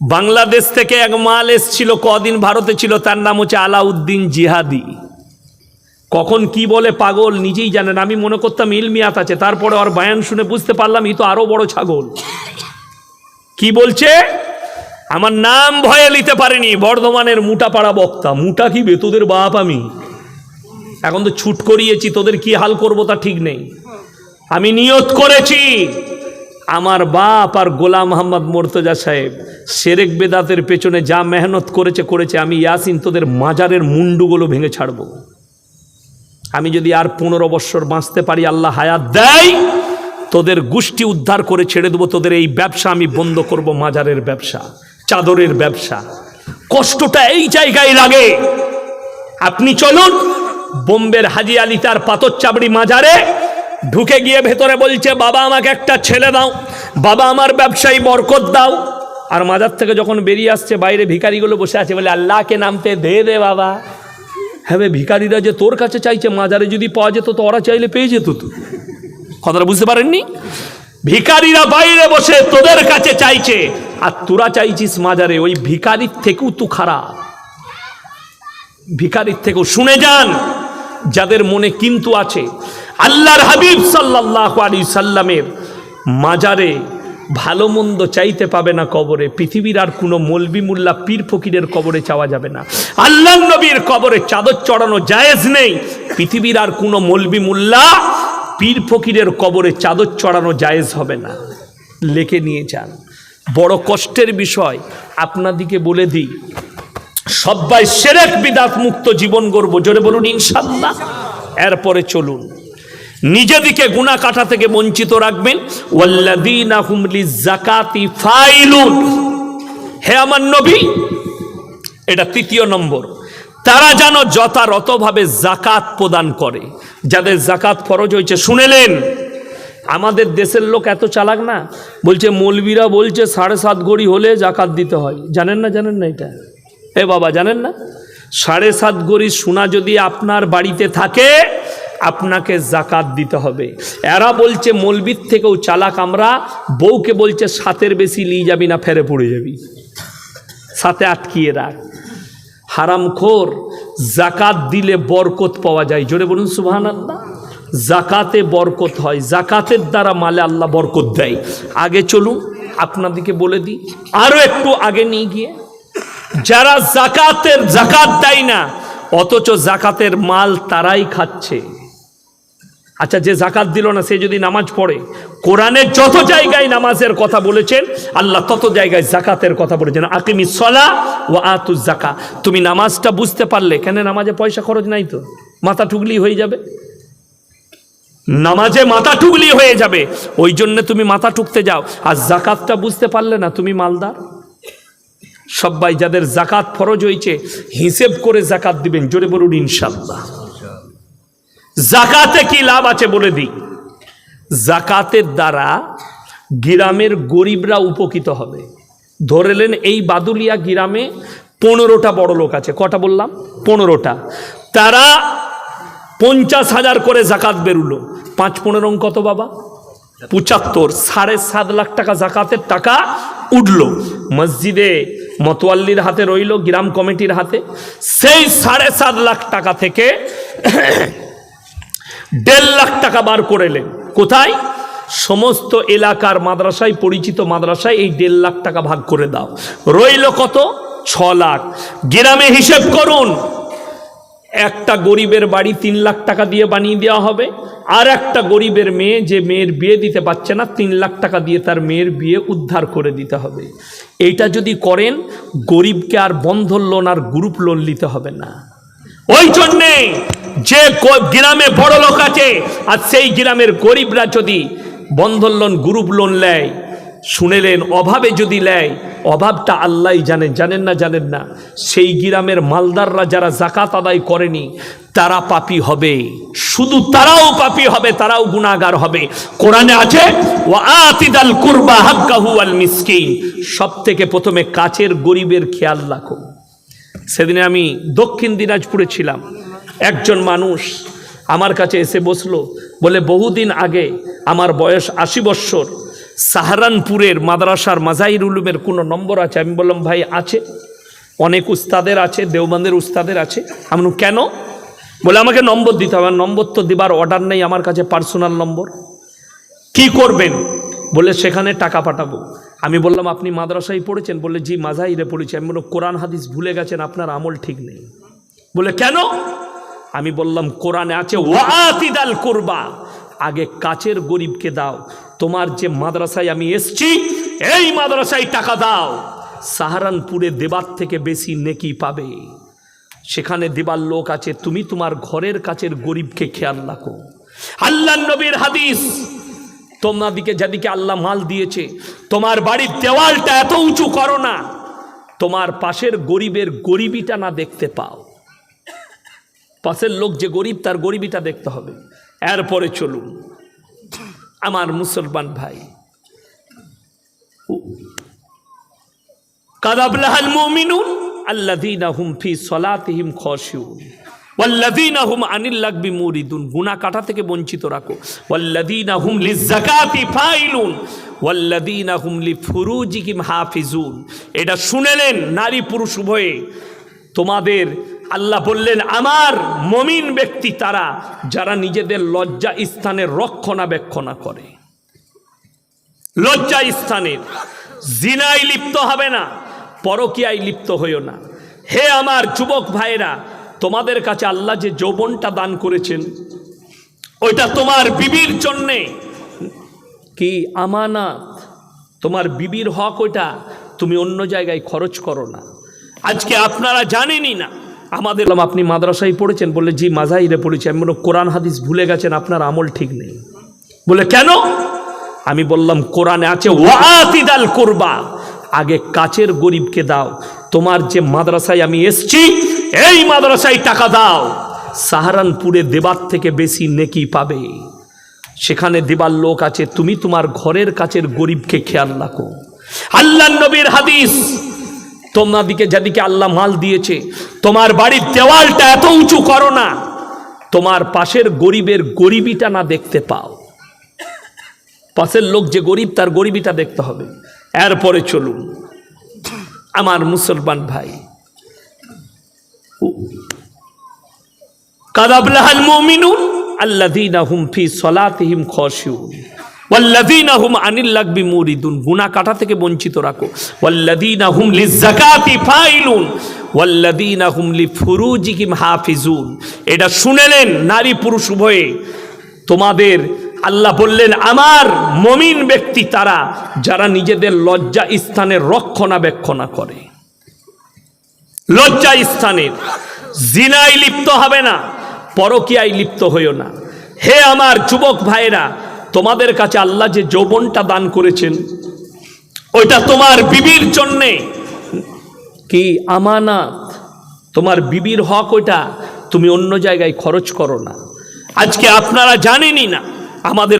বাংলাদেশ থেকে এক মাল এসছিল, কদিন ভারতে ছিল, তার নাম হচ্ছে আলাউদ্দিন জিহাদি। কখন কি বলে পাগল নিজেই জানেন, আমি মনে করতাম ইলমিয়াত আছে, তারপরে ওর বায়ান শুনে বুঝতে পারলাম ই তো আরও বড় ছাগল। কি বলছে? আমার নাম ভয়ে নিতে পারেনি, বর্ধমানের মুটাপাড়া বক্তা, মুটা কি বে, তোদের বাপ আমি? এখন তো ছুট করিয়েছি, তোদের কি হাল করব তা ঠিক নেই। আমি নিয়ত করেছি আমার বাপ আর গোলাম মোহাম্মদ মোর্তজা সাহেব সেরেক বেদাতের পেছনে যা মেহনত করেছে করেছে, আমি ইয়াসিন তোদের মাজারের মুন্ডুগুলো ভেঙে ছাড়বো। আমি যদি আর পনেরো বৎসর বাঁচতে পারি, আল্লাহ হায়াত দেয়, তোদের গোষ্ঠী উদ্ধার করে ছেড়ে দেবো, তোদের এই ব্যবসা আমি বন্ধ করব, মাজারের ব্যবসা, চাদরের ব্যবসা। কষ্টটা এই জায়গায় লাগে। আপনি চলুন, বোম্বের হাজি আলী তার পাথর চাবড়ি মাজারে ঢুকে গিয়ে ভেতরে বলছে বাবা আমাকে একটা ছেলে দাও। বাবা আমার ব্যবসায়ী বরকত দাও। আর মাজার থেকে যখন বেরিয়ে আসছে বাইরে ভিখারিগুলো বসে আছে বলে আল্লাহকে নামতে দে দে বাবা। হ্যাঁ বে, ভিখারিরা যে তোর কাছে চাইছে মাজারে যদি পাওয়া যেত তো ওরা চাইলে পেয়ে যেত তো। কথাটা বুঝতে পারেননি? ভিখারিরা বাইরে বসে তোদের কাছে চাইছে আর তোরা চাইছিস মাজারে ওই ভিখারির থেকেও তু খারাপ। ভিকারির থেকেও শুনে যান যাদের মনে কিন্তু আছে। আল্লাহর হাবিব সাল্লাহ আলী সাল্লামের মাজারে ভালো মন্দ চাইতে পাবে না কবরে, পৃথিবীর আর কোনো মলবি মুল্লা পীর ফকিরের কবরে চাওয়া যাবে না। আল্লাহ নবীর কবরে চাদর চড়ানো জায়েজ নেই, পৃথিবীর আর কোনো মলবি মুল্লা পীর ফকিরের কবরে চাদর চড়ানো জায়েজ হবে না। লেখে নিয়ে যান। বড় কষ্টের বিষয়, আপনাদিকে বলে দিই সবাই সেরেক বিদাত মুক্ত জীবন গড়ব। জোরে বলুন ইনশাল্লাহ। এরপরে চলুন। নিজেদিকে গুণা কাটা থেকে বঞ্চিত রাখবেন। লিযাকাতি ফাইলুন। হে আমার নবী, এটা তৃতীয় নম্বর। তারা যেন যথারতভাবে জাকাত প্রদান করে। যাদের জাকাত ফরজ হয়েছে, শুনেলেন? আমাদের দেশের লোক এত চালাক না। বলছে, মৌলবীরা বলছে, সাড়ে সাত গড়ি হলে জাকাত দিতে হয়। জানেন না জানেন না এটা? এ বাবা, জানেন না? সাড়ে সাত গড়ি সোনা যদি আপনার বাড়িতে থাকে আপনাকে জাকাত দিতে হবে। এরা বলছে মলবির থেকেও চালাক আমরা, বউকে বলছে, সাতের বেশি নিয়ে যাবি না, ফেরে পড়ে যাবি। সাথে আটকিয়ে রাখ। হারামখোর জাকাত দিলে বরকত পাওয়া যায়। জোরে বলুন সুবহান আল্লাহ জাকাতে বরকত হয়। জাকাতের দ্বারা মালে আল্লাহ বরকত দেয়। আগে চলুন, আপনাদেরকে বলে দিই আরও একটু আগে নিয়ে গিয়ে। যারা জাকাতের, জাকাত দেয় না, অথচ জাকাতের মাল তারাই খাচ্ছে। আচ্ছা যে জাকাত দিল না, সে যদি নামাজ পড়ে, কোরআনের যত জায়গায় নামাজের কথা বলেছেন, আল্লাহ তত জায়গায় জাকাতের কথা বলেছেন। আকিমি সলা ও আতু জাকা তুমি নামাজটা বুঝতে পারলে, কেন নামাজে পয়সা খরচ নাই তো? মাথা টুকলি হয়ে যাবে। নামাজে মাথা টুকলি হয়ে যাবে। ওই জন্য তুমি মাথা টুকতে যাও। আর জাকাতটা বুঝতে পারলে না, তুমি মালদার? সবাই যাদের জাকাত ফরজ হয়েছে, হিসেব করে জাকাত দিবেন, জোরে বলুন ইনশাল্লাহ জাকাতে কি লাভ আছে বলে দিই? জাকাতের দ্বারা গ্রামের গরিবরা উপকৃত হবে। ধরেলেন এই বাদুলিয়া গ্রামে পনেরোটা বড় লোক আছে। কটা বললাম? পনেরোটা। তারা পঞ্চাশ হাজার করে জাকাত বেরুলো। পাঁচ পনেরো কত বাবা। পঁচাত্তর, সাড়ে সাত লাখ টাকা জাকাতের টাকা উঠল। মসজিদে মতোয়াল্লির হাতে রইল, গ্রাম কমিটির হাতে। সেই সাড়ে সাত লাখ টাকা থেকে দেড় লাখ টাকা বার করেলেন কোথায়? সমস্ত এলাকার মাদ্রাসায় পরিচিত মাদ্রাসায় এই দেড় লাখ টাকা ভাগ করে দাও। রইল কত? ছ লাখ। গ্রামে হিসেব করুন। একটা গরিবের বাড়ি তিন লাখ টাকা দিয়ে বানিয়ে দেওয়া হবে, আর একটা গরিবের মেয়ে যে মেয়ের বিয়ে দিতে পারছে না, তিন লাখ টাকা দিয়ে তার মেয়ের বিয়ে উদ্ধার করে দিতে হবে। এইটা যদি করেন, গরিবকে আর বন্ধন লোন আর গ্রুপ লোন নিতে হবে না। ওই জন্যে যে গ্রামে বড় লোক আছে, আর সেই গ্রামের গরিবরা যদি বন্ধন লোন, গ্রুপ লোন নেয় শুনেলেন অভাবে যদি নেয়, অভাবটা আল্লাহ জানেন জানেন না জানেন না। সেই গ্রামের মালদাররা যারা জাকাত আদায় করেনি, তারা পাপি হবে। শুধু তারাও পাপি হবে, তারাও গুণাগার হবে। কোরআনে আছে সব থেকে প্রথমে কাছের গরিবের খেয়াল রাখো। সেদিনে আমি দক্ষিণ দিনাজপুরে ছিলাম। একজন মানুষ আমার কাছে এসে বসল, বলে, বহুদিন আগে আমার বয়স আশি বৎসর, সাহারানপুরের মাদ্রাসার মাজাইর উলুমের কোনো নম্বর আছে? আমি বললাম, ভাই, আছে। অনেক উস্তাদের আছে, দেওবন্দের উস্তাদের আছে। আমি কেন? বলে, আমাকে নম্বর দিতে হবে। নম্বর তো দিবার অর্ডার নেই আমার কাছে পার্সোনাল নম্বর। কি করবেন? বলে, সেখানে টাকা পাঠাবো। আমি বললাম, আপনি মাদ্রাসায় পড়েছেন? বলে, জি, মাজাহিরে পড়েছি। আমি বললাম, কোরআন হাদিস ভুলে গেছেন, আপনার আমল ঠিক নেই। বলে, কেন? আমি বললাম, কোরআনে আছে, ওয়াতিদাল করবা। আগে কাচের গরিবকে দাও, তোমার যে মাদ্রাসায় আমি এসছি, এই মাদ্রাসায় টাকা দাও। সাহারানপুরে দেবার থেকে বেশি নেকি পাবে। সেখানে দেবার লোক আছে, তুমি তোমার ঘরের কাছের গরিবকে খেয়াল রাখো। আল্লাহ নবীর হাদিস, তোমাদিকে যাদিকে আল্লাহ মাল দিয়েছে, তোমার বাড়ির দেওয়ালটা এত উঁচু করো না, তোমার পাশের গরিবের গরিবিটা না দেখতে পাও। পাশের লোক যে গরিব, তার গরিবিটা দেখতে হবে। এরপরে চলুন। আমার মুসলমান ভাই কাদাবলাহাল মুমিনুন আল্লাযীনা হুম ফি সলাতিহিম খাশিউন, ওয়াল্লাযীনা হুম আনিল লাগবি মুরিদুন। গুনাহ কাটা থেকে বঞ্চিত রাখো। ওয়াল্লাযীনা হুম লিযাকাতি ফাইলুন, ওয়াল্লাযীনা হুম লিফুরুজিহিম হাফিজুন। এটা শুনেলেন নারী পুরুষ উভয়ে। তোমাদের আল্লাহ বললেন, আমার মমিন ব্যক্তি তারা, যারা নিজেদের লজ্জা স্থানের রক্ষণাবেক্ষণা করে। লজ্জা স্থানের জিনায় লিপ্ত হবে না, পরকিয়ায় লিপ্ত হইও না। হে আমার যুবক ভাইরা তোমাদের কাছে আল্লাহ যে যৌবনটা দান করেছেন, ওইটা তোমার বিবির জন্যে। কি আমানাত? তোমার বিবির হক ওইটা, তুমি অন্য জায়গায় খরচ করো না। আজকে আপনারা জানেনই না। আমাদের আপনি মাদ্রাসায় পড়েছেন বলে জি মাজাইরে পড়েছি। আমি বললাম, কোরআন হাদিস ভুলে গেছেন আপনার আমল ঠিক নেই। বলে কেন? আমি বললাম কোরআনে আছে ওয়াতিদাল করবা। আগে কাচের গরিবকে দাও তোমার যে মাদ্রাসায় আমি এসছি এই মাদ্রাসায় টাকা দাও। সাহারানপুরে দেবার থেকে বেশি নেকি পাবে। সেখানে দেবার লোক আছে তুমি তোমার ঘরের কাছের গরিবকে খেয়াল রাখো। আল্লাহ নবীর হাদিস। তোমাদিকে যাদিকে আল্লাহ মাল দিয়েছে, তোমার বাড়ির দেওয়ালটা এত উঁচু করো না, তোমার পাশের গরিবের গরিবিটা না দেখতে পাও। পাশের লোক যে গরিব, তার গরিবিটা দেখতে হবে। এরপরে চলুন, আমার মুসলমান ভাই। কাদাবলাহাল মুমিনুন আল্লাযীনা হুম ফি সলাতিহিম খাশিউন। ওয়াল্লাযীনা হুম আনিল লাগবি মুরিদুন গুনাহ কাটা থেকে বঞ্চিত রাখো। ওয়াল্লাযীনা হুম লিযাকাতি ফাইলুন, ওয়াল্লাযীনা হুম লিফুরুজিহিম হাফিজুন। এটা শুনেলেন নারী পুরুষ উভয়ে। তোমাদের আল্লাহ বললেন, আমার মমিন ব্যক্তি তারা, যারা নিজেদের লজ্জা স্থানের রক্ষণাবেক্ষণা করে। লজ্জা স্থানের জিনায় লিপ্ত হবে না, পরকিয়ায় লিপ্ত হইও না। হে আমার যুবক ভাইরা তোমাদের কাছে আল্লাহ যে যৌবনটা দান করেছেন, ওইটা তোমার বিবির জন্যে। কি আমানাত? তোমার বিবির হক ওইটা তুমি অন্য জায়গায় খরচ করো না। আজকে আপনারা জানেনই না, আমাদের